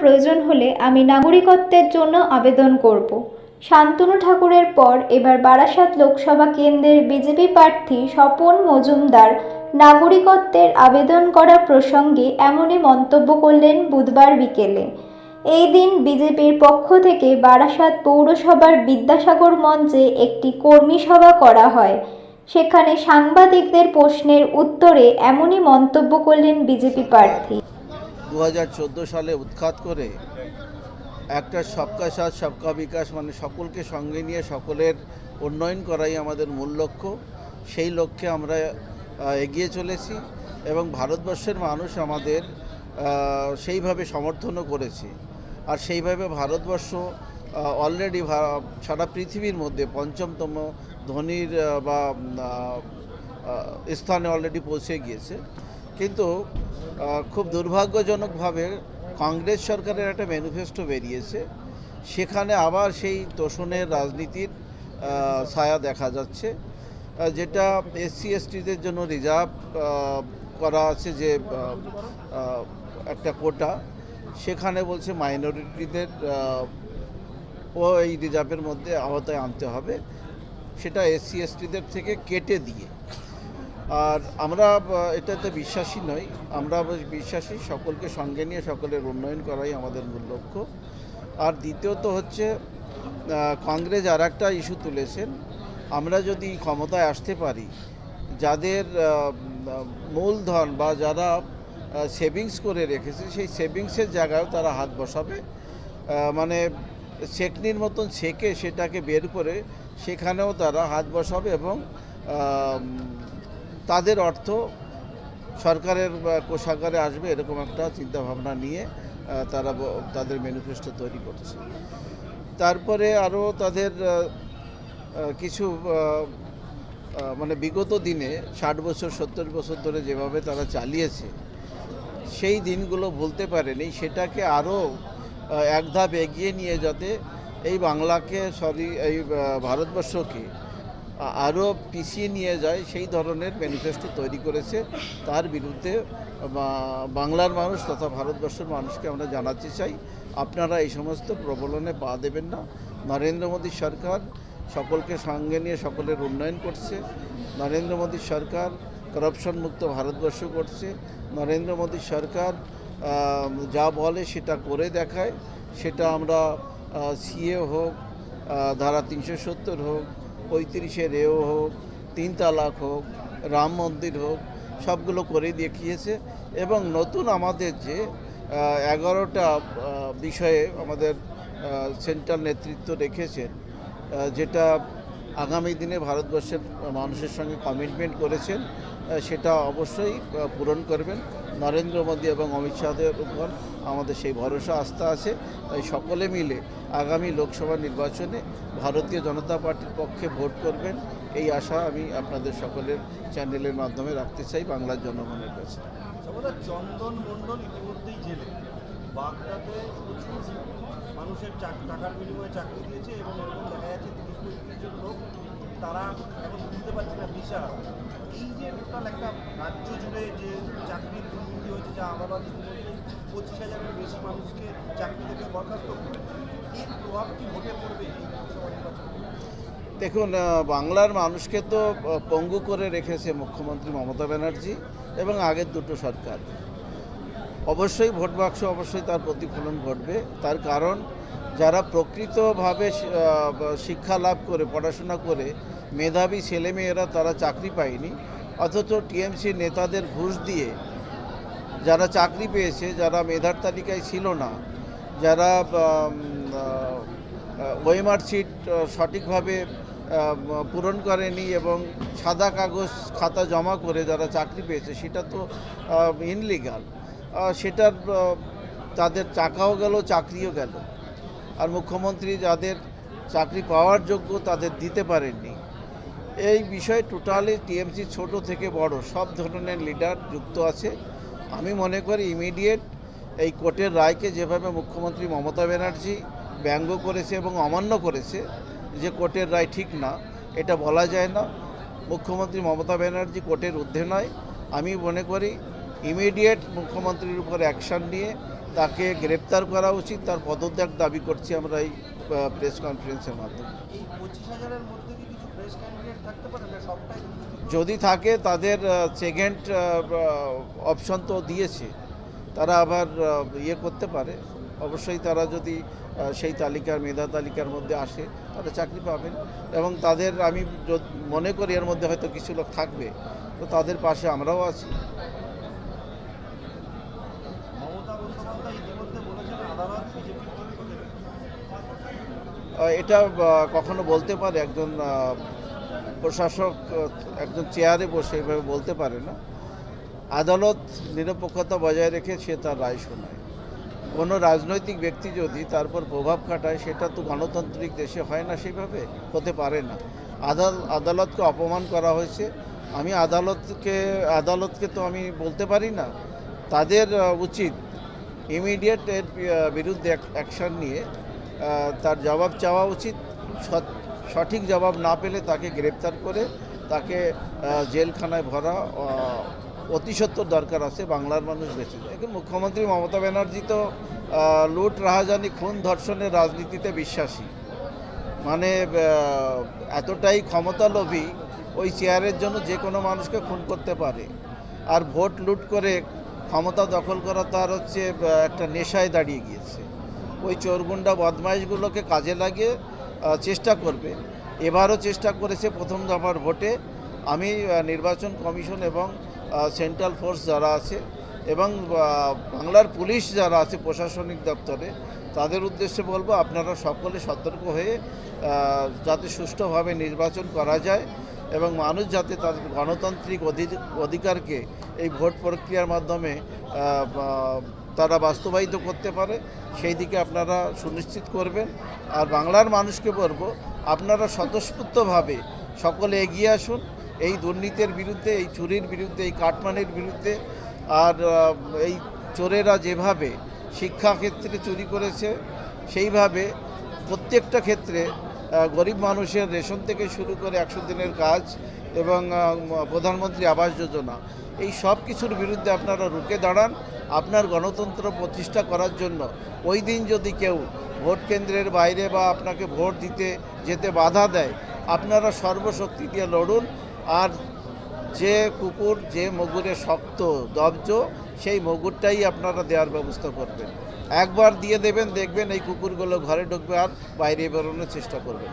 প্রয়োজন হলে আমি নাগরিকত্বের জন্য আবেদন করব। শান্তনু ঠাকুরের পর এবার বারাসাত লোকসভা কেন্দ্রের বিজেপি প্রার্থী স্বপন মজুমদার নাগরিকত্বের আবেদন করা প্রসঙ্গে এমনই মন্তব্য করলেন বুধবার বিকেলে। এই দিন বিজেপির পক্ষ থেকে বারাসাত পৌরসভার বিদ্যাসাগর মঞ্চে একটি কর্মী সভা করা হয়। সেখানে সাংবাদিকদের প্রশ্নের উত্তরে এমনই মন্তব্য করলেন বিজেপি প্রার্থী। দু হাজার চোদ্দ সালে উৎখাত করে একটা সবকা সাথ, সবকা বিকাশ মানে সকলকে সঙ্গে নিয়ে সকলের উন্নয়ন করাই আমাদের মূল লক্ষ্য। সেই লক্ষ্যে আমরা এগিয়ে চলেছি এবং ভারতবর্ষের মানুষ আমাদের সেইভাবে সমর্থনও করেছে। আর সেইভাবে ভারতবর্ষ অলরেডি সারা পৃথিবীর মধ্যে পঞ্চমতম ধনীর বা স্থানে অলরেডি পৌঁছে গিয়েছে। কিন্তু খুব দুর্ভাগ্যজনকভাবে কংগ্রেস সরকারের একটা ম্যানিফেস্টো বেরিয়েছে। সেখানে আবার সেই তোষণের রাজনীতির ছায়া দেখা যাচ্ছে। যেটা এসসি, এসটিদের জন্য রিজার্ভ করা আছে যে একটা কোটা। সেখানে বলছে মাইনরিটিদের ও এই রিজার্ভের মধ্যে আওতায় আনতে হবে। সেটা এসসি, এসটিদের থেকে কেটে দিয়ে। আর আমরা এটাতে বিশ্বাসী নই। আমরা বিশ্বাসী, সকলকে সঙ্গে নিয়ে সকলের উন্নয়ন করাই আমাদের মূল লক্ষ্য। আর দ্বিতীয়ত হচ্ছে কংগ্রেস আর একটা ইস্যু তুলেছেন। আমরা যদি ক্ষমতায় আসতে পারি, যাদের মূলধন বা যারা সেভিংস করে রেখেছে, সেই সেভিংসের জায়গায়ও তারা হাত বসাবে। মানে সেকনির মতন ছেঁকে সেটাকে বের করে সেখানেও তারা হাত বসাবে এবং তাদের অর্থ সরকারের কোষাগারে আসবে এরকম একটা চিন্তাভাবনা নিয়ে তারা তাদের ম্যানিফেস্টো তৈরি করছে। তারপরে আরও তাদের কিছু মানে বিগত দিনে, ষাট বছর, সত্তর বছর ধরে যেভাবে তারা চালিয়েছে, সেই দিনগুলো ভুলতে পারেনি। সেটাকে আরও এক ধাপ এগিয়ে নিয়ে যাতে এই বাংলাকে, সরি, এই ভারতবর্ষকে আরও পিছিয়ে নিয়ে যায় সেই ধরনের ম্যানিফেস্টো তৈরি করেছে। তার বিরুদ্ধে বাংলার মানুষ তথা ভারতবর্ষের মানুষকে আমরা জানাতে চাই। আপনারা এই সমস্ত প্রবলনে পা দেবেন না। নরেন্দ্র মোদী সরকার সকলকে সঙ্গে নিয়ে সকলের উন্নয়ন করছে। নরেন্দ্র মোদী সরকার করাপশন মুক্ত ভারতবর্ষ করছে। নরেন্দ্র মোদী সরকার যা বলে সেটা করে দেখায়। সেটা আমরা সিএ হোক ধারা তিনশো সত্তর হোক পঁয়ত্রিশে রেও হোক, তিন তালাক হোক, রাম মন্দির হোক, সবগুলো করে দেখিয়েছে। এবং নতুন আমাদের যে এগারোটা বিষয়ে আমাদের সেন্ট্রাল নেতৃত্ব রেখেছেন যেটা আগামী দিনে ভারতবর্ষের মানুষের সঙ্গে কমিটমেন্ট করেছেন সেটা অবশ্যই পূরণ করবেন। নরেন্দ্র মোদী এবং অমিত শাহের উপর আমাদের সেই ভরসা, আস্থা আছে। তাই সকলে মিলে আগামী লোকসভা নির্বাচনে ভারতীয় জনতা পার্টির পক্ষে ভোট করবেন, এই আশা আমি আপনাদের সকলের চ্যানেলের মাধ্যমে রাখতে চাই, বাংলার জনগণের কাছে। চন্দন মণ্ডল ইতিমধ্যেই জেলে। বাগদাতে মানুষের টাকার বিনিময়ে চাকরি দিয়েছে এবং দেখা যাচ্ছে তারা এখন বুঝতে পারছে না এই যে টোটাল একটা রাজ্য জুড়ে যে চাকরির দুর্নীতি হয়েছে, যা পঁচিশ হাজারের বেশি মানুষকে চাকরি থেকে বরখাস্ত করে এর প্রভাব কি ভোটে পড়বে এই দেখুন বাংলার মানুষকে তো পঙ্গু করে রেখেছে মুখ্যমন্ত্রী মমতা ব্যানার্জি এবং আগের দুটো সরকার। অবশ্যই ভোট বাক্স অবশ্যই তার প্রতিফলন ঘটবে। তার কারণ যারা প্রকৃতভাবে শিক্ষা লাভ করে, পড়াশোনা করে, মেধাবী ছেলেমেয়েরা তারা চাকরি পায়নি। অথচ টিএমসি নেতাদের ঘুষ দিয়ে যারা চাকরি পেয়েছে, যারা মেধার তালিকায় ছিল না, যারা ওয়েমার সিট সঠিকভাবে পূরণ করেনি এবং সাদা কাগজ খাতা জমা করে যারা চাকরি পেয়েছে, সেটা তো ইনলিগাল। সেটার তাদের টাকাও গেল, চাকরিও গেল। আর মুখ্যমন্ত্রী যাদের চাকরি পাওয়ার যোগ্য তাদের দিতে পারেননি। এই বিষয়ে টোটালি টিএমসি ছোট থেকে বড়, সব ধরনের লিডার যুক্ত আছে। আমি মনে করি ইমিডিয়েট এই কোর্টের রায়কে যেভাবে মুখ্যমন্ত্রী মমতা ব্যানার্জি ব্যঙ্গ করেছে এবং অমান্য করেছে, যে কোর্টের রায় ঠিক না, এটা বলা যায় না। মুখ্যমন্ত্রী মমতা ব্যানার্জি কোর্টের ঊর্ধ্বে নয়। আমি মনে করি ইমিডিয়েট মুখ্যমন্ত্রীর উপর অ্যাকশন নিয়ে তাকে গ্রেপ্তার করা উচিত তার পদত্যাগ দাবি করছি আমরা এই প্রেস কনফারেন্সের মাধ্যমে। যদি থাকে তাদের সেকেন্ড অপশন তো দিয়েছে। তারা আবার ইয়ে করতে পারে। অবশ্যই তারা যদি সেই তালিকার মেধা তালিকার মধ্যে আসে তারা চাকরি পাবেন। এবং তাদের আমি মনে করি এর মধ্যে হয়তো কিছু লোক থাকবে। তো তাদের পাশে আমরাও আছি মমতা বন্দ্যোপাধ্যায় ইতিমধ্যে বলেছেন আদালত বিজেপির পক্ষ থেকে আহ, এটা কখনো বলতে পারে একজন প্রশাসক একজন চেয়ারে বসে এভাবে বলতে পারে না। আদালত নিরপেক্ষতা বজায় রেখে সে তার রায় শোনায়। কোনো রাজনৈতিক ব্যক্তি যদি তারপর প্রভাব খাটায়, সেটা তো গণতান্ত্রিক দেশে হয় না সেভাবে, হতে পারে না। আদাল, আদালতকে অপমান করা হয়েছে। আমি আদালতকে আদালতকে তো আমি বলতে পারি না। তাদের উচিত ইমিডিয়েট এর বিরুদ্ধে অ্যাকশন নিয়ে তার জবাব চাওয়া উচিত। সঠিক জবাব না পেলে তাকে গ্রেপ্তার করে তাকে জেলখানায় ভরা আহ, অতি সত্তর দরকার আছে বাংলার মানুষ বেঁচে এখন মুখ্যমন্ত্রী মমতা ব্যানার্জি তো লুট রাহাজানি খুন ধর্ষণের রাজনীতিতে বিশ্বাসী। মানে এতটাই ক্ষমতালোভী ওই চেয়ারের জন্য যে কোনো মানুষকে খুন করতে পারে। আর ভোট লুট করে ক্ষমতা দখল করা তার হচ্ছে একটা নেশায় দাঁড়িয়ে গিয়েছে। ওই চোরগুন্ডা বদমাইশগুলোকে কাজে লাগিয়ে চেষ্টা করবে। এবারও চেষ্টা করেছে প্রথম দফার ভোটে। আমি নির্বাচন কমিশন এবং সেন্ট্রাল ফোর্স যারা আছে এবং বাংলার পুলিশ যারা আছে প্রশাসনিক দপ্তরে, তাদের উদ্দেশ্যে বলব আপনারা সকলে সতর্ক হয়ে যাতে সুষ্ঠুভাবে নির্বাচন করা যায় এবং মানুষ যাতে তাদের গণতান্ত্রিক অধি- অধিকারকে এই ভোট প্রক্রিয়ার মাধ্যমে তারা বাস্তবায়িত করতে পারে, সেই দিকে আপনারা সুনিশ্চিত করবেন। আর বাংলার মানুষকে বলব, আপনারা স্বতঃস্ফূর্তভাবে সকলে এগিয়ে আসুন। এই দুর্নীতির বিরুদ্ধে, এই চুরির বিরুদ্ধে, এই কাটমানির বিরুদ্ধে, আর এই চোরেরা যেভাবে শিক্ষাক্ষেত্রে চুরি করেছে, সেইভাবে প্রত্যেকটা ক্ষেত্রে গরিব মানুষের রেশন থেকে শুরু করে একশো দিনের কাজ এবং প্রধানমন্ত্রী আবাস যোজনা, এই সব কিছুর বিরুদ্ধে আপনারা রুখে দাঁড়ান। আপনার গণতন্ত্র প্রতিষ্ঠা করার জন্য ওই দিন যদি কেউ ভোট কেন্দ্রের বাইরে বা আপনাকে ভোট দিতে যেতে বাধা দেয়, আপনারা সর্বশক্তি দিয়ে লড়ুন। আর যে কুকুর, যে মগুরে শক্ত দবজ, সেই মগুরটাই আপনারা দেওয়ার ব্যবস্থা করবেন। একবার দিয়ে দেবেন, দেখবেন এই কুকুরগুলো ঘরে ঢুকবে আর বাইরে বেরোনোর চেষ্টা করবেন।